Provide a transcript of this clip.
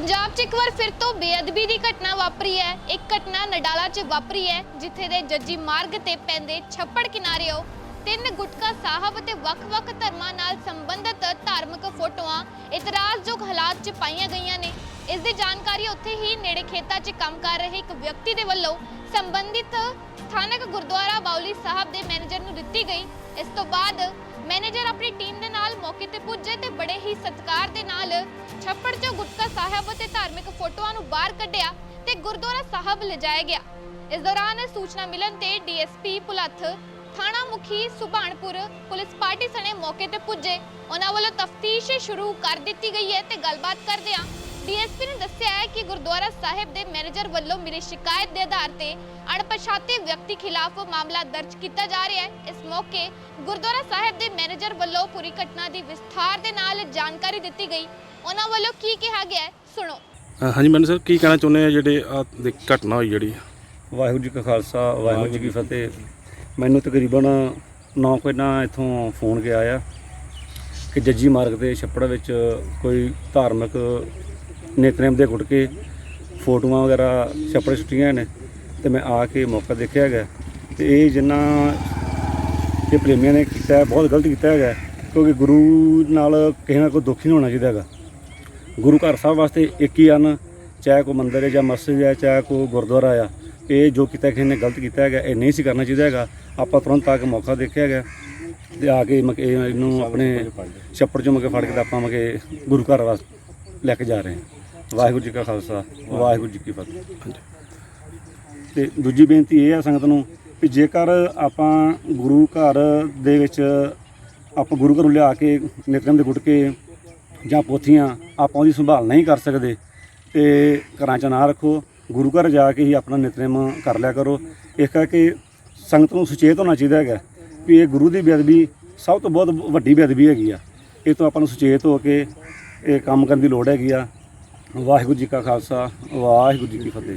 ਪੰਜਾਬ 'ਚ ਇੱਕ ਵਾਰ ਫਿਰ ਤੋਂ ਬੇਅਦਬੀ ਦੀ ਘਟਨਾ ਵਾਪਰੀ ਹੈ। ਇੱਕ ਘਟਨਾ ਨਡਾਲਾ 'ਚ ਵਾਪਰੀ ਹੈ, ਜਿੱਥੇ ਦੇ ਜੱਜੀ ਮਾਰਗ ਤੇ ਪੈਂਦੇ ਛੱਪੜ ਕਿਨਾਰਿਓ ਤਿੰਨ ਗੁਟਕਾ ਸਾਹਿਬ ਤੇ ਵੱਖ-ਵੱਖ ਧਰਮਾਂ ਨਾਲ ਸੰਬੰਧਿਤ ਧਾਰਮਿਕ ਫੋਟੋਆਂ, ਇਤਰਾਜ਼ਯੋਗ ਹਾਲਾਤ 'ਚ ਪਾਈਆਂ ਗਈਆਂ ਨੇ। ਇਸ ਦੀ ਜਾਣਕਾਰੀ ਉੱਥੇ ਹੀ ਨੇੜੇ ਖੇਤਾਂ 'ਚ ਕੰਮ ਕਰ ਰਹੇ ਇੱਕ ਵਿਅਕਤੀ ਦੇ ਵੱਲੋਂ ਸੰਬੰਧਿਤ ਸਥਾਨਕ ਗੁਰਦੁਆਰਾ ਬਾਉਲੀ ਸਾਹਿਬ ਦੇ ਮੈਨੇਜਰ ਨੂੰ ਦਿੱਤੀ ਗਈ। ਇਸ ਤੋਂ ਬਾਅਦ ਮੈਨੇਜਰ ਆਪਣੀ ਟੀਮ ਦੇ ਨਾਲ ਮੌਕੇ ਤੇ ਪੁੱਜੇ ਤੇ ਬੜੇ ਹੀ ਸਤਿਕਾਰ ਦੇ ਨਾਲ ਛੱਪੜ 'ਚੋਂ ਗੁਟਕਾ ਸਾਹਿਬ ਤੇ ਧਾਰਮਿਕ ਫੋਟੋਆਂ ਨੂੰ ਬਾਹਰ ਕੱਢਿਆ ਤੇ ਗੁਰਦੁਆਰਾ ਸਾਹਿਬ ਲਿਜਾਇਆ ਗਿਆ। ਇਸ ਦੌਰਾਨ ਸੂਚਨਾ ਮਿਲਣ ਤੇ ਡੀਐਸਪੀ ਪੁਲੱਥ, ਥਾਣਾ ਮੁਖੀ ਸੁਭਾਨਪੁਰ ਪੁਲਿਸ ਪਾਰਟੀ ਸਣੇ ਮੌਕੇ ਤੇ ਪੁੱਜੇ। ਉਹਨਾਂ ਵੱਲੋਂ ਤਫਤੀਸ਼ ਸ਼ੁਰੂ ਕਰ ਦਿੱਤੀ ਗਈ ਹੈ ਤੇ ਗੱਲਬਾਤ ਕਰਦਿਆਂ ਡੀਐਸਪੀ ਨੇ ਦੱਸਿਆ ਹੈ ਕਿ ਗੁਰਦੁਆਰਾ ਸਾਹਿਬ ਦੇ ਮੈਨੇਜਰ ਵੱਲੋਂ ਮਿਲੀ ਸ਼ਿਕਾਇਤ ਦੇ ਆਧਾਰ ਤੇ ਅਣਪਛਾਤੇ ਵਿਅਕਤੀ ਖਿਲਾਫ ਮਾਮਲਾ ਦਰਜ ਕੀਤਾ ਜਾ ਰਿਹਾ ਹੈ। ਇਸ ਮੌਕੇ ਗੁਰਦੁਆਰਾ ਸਾਹਿਬ ਦੇ ਮੈਨੇਜਰ ਵੱਲੋਂ ਪੂਰੀ ਘਟਨਾ ਦੀ ਵਿਸਥਾਰ ਦੇ ਨਾਲ ਜਾਣਕਾਰੀ ਦਿੱਤੀ ਗਈ। ਉਹਨਾਂ ਵੱਲੋਂ ਕੀ ਕਿਹਾ ਗਿਆ ਹੈ? ਸੁਣੋ। ਅ, ਹਾਂਜੀ ਮੈਨੂੰ ਸਰ ਕੀ ਕਹਿਣਾ ਚਾਹੁੰਦੇ ਆ ਜਿਹੜੇ ਆ ਘਟਨਾ ਹੋਈ ਜਿਹੜੀ? ਵਾਹਿਗੁਰੂ ਜੀ ਕਾ ਖਾਲਸਾ ਵਾਹਿਗੁਰੂ ਜੀ ਕੀ ਫਤਿਹ। ਮੈਨੂੰ ਤਕਰੀਬਨ 9 ਵਜੇ ਨਾਲ ਇਥੋਂ ਫੋਨ ਗਿਆ ਆ ਕਿ ਜੱਜੀ ਮਾਰਗ ਦੇ ਛੱਪੜ ਵਿੱਚ ਕੋਈ ਧਾਰਮਿਕ ਨੇਤਰੇਮ ਦੇ ਗੁਟਕੇ ਫੋਟੋਆਂ ਵਗੈਰਾ ਛੱਪੜ ਸੁੱਟੀਆਂ ਨੇ ਤੇ ਮੈਂ ਆ ਕੇ ਮੌਕਾ ਦੇਖਿਆ ਹੈਗਾ। ਤੇ ਇਹ ਜਿੰਨਾ ਇਹ ਪ੍ਰੇਮੀਆਂ ਨੇ ਕੀਤਾ ਹੈ, ਬਹੁਤ ਗਲਤ ਕੀਤਾ ਹੈਗਾ ਕਿਉਂਕਿ ਗੁਰੂ ਨਾਲ ਕਿਸੇ ਨਾਲ ਕੋਈ ਦੁੱਖ ਨਹੀਂ ਹੋਣਾ ਚਾਹੀਦਾ ਹੈਗਾ। ਗੁਰੂ ਘਰ ਸਾਹਿਬ ਵਾਸਤੇ ਇੱਕ ਹੀ ਹਨ ਚਾਹੇ ਕੋਈ ਮੰਦਿਰ ਹੈ ਜਾਂ ਮਸਜਿਦ ਹੈ, ਚਾਹੇ ਕੋਈ ਗੁਰਦੁਆਰਾ ਆ, ਇਹ ਜੋ ਕੀਤਾ ਕਿਸੇ ਨੇ ਗਲਤ ਕੀਤਾ ਹੈਗਾ, ਇਹ ਨਹੀਂ ਸੀ ਕਰਨਾ ਚਾਹੀਦਾ ਹੈਗਾ। ਆਪਾਂ ਤੁਰੰਤ ਆ ਕੇ ਮੌਕਾ ਦੇਖਿਆ ਹੈਗਾ ਤੇ ਆ ਕੇ ਮਕੇ ਇਹਨੂੰ ਆਪਣੇ ਛੱਪੜ ਚੋਂ ਮਕੇ ਫੜ ਕੇ ਤੇ ਆਪਾਂ ਮਕੇ ਗੁਰੂ ਘਰ ਵਾਸ ਲੈ ਕੇ ਜਾ ਰਹੇ ਹਾਂ। ਵਾਹਿਗੁਰੂ ਜੀ ਕਾ ਖਾਲਸਾ, ਵਾਹਿਗੁਰੂ ਜੀ ਕੀ ਫਤਿਹ। ਤੇ ਦੂਜੀ ਬੇਨਤੀ ਇਹ ਆ ਸੰਗਤ ਨੂੰ ਕਿ ਜੇਕਰ ਆਪਾਂ ਗੁਰੂ ਘਰ ਦੇ ਵਿੱਚ, ਆਪਾਂ ਗੁਰੂ ਘਰੋਂ ਲਿਆ ਕੇ ਨਿਤਨੇਮ ਦੇ ਗੁਟਕੇ ਜਾਂ ਪੋਥੀਆਂ ਆਪਾਂ ਉਹਦੀ ਸੰਭਾਲ ਨਹੀਂ ਕਰ ਸਕਦੇ, ਤੇ ਘਰਾਂ 'ਚ ਨਾ ਰੱਖੋ, ਗੁਰੂ ਘਰ ਜਾ ਕੇ ਹੀ ਆਪਣਾ ਨਿਤਨੇਮ ਕਰ ਲਿਆ ਕਰੋ। ਇਸ ਕਰਕੇ ਸੰਗਤ ਨੂੰ ਸੁਚੇਤ ਹੋਣਾ ਚਾਹੀਦਾ ਹੈਗਾ ਵੀ ਇਹ ਗੁਰੂ ਦੀ ਬੇਅਦਬੀ ਸਭ ਤੋਂ ਬਹੁਤ ਵੱਡੀ ਬੇਅਦਬੀ ਹੈਗੀ ਆ। ਇਹ ਤੋਂ ਆਪਾਂ ਨੂੰ ਸੁਚੇਤ ਹੋ ਕੇ ਇਹ ਕੰਮ ਕਰਨ ਦੀ ਲੋੜ ਹੈਗੀ ਆ। ਵਾਹਿਗੁਰੂ ਜੀ ਕਾ ਖਾਲਸਾ, ਵਾਹਿਗੁਰੂ ਜੀ ਕੀ ਫਤਿਹ।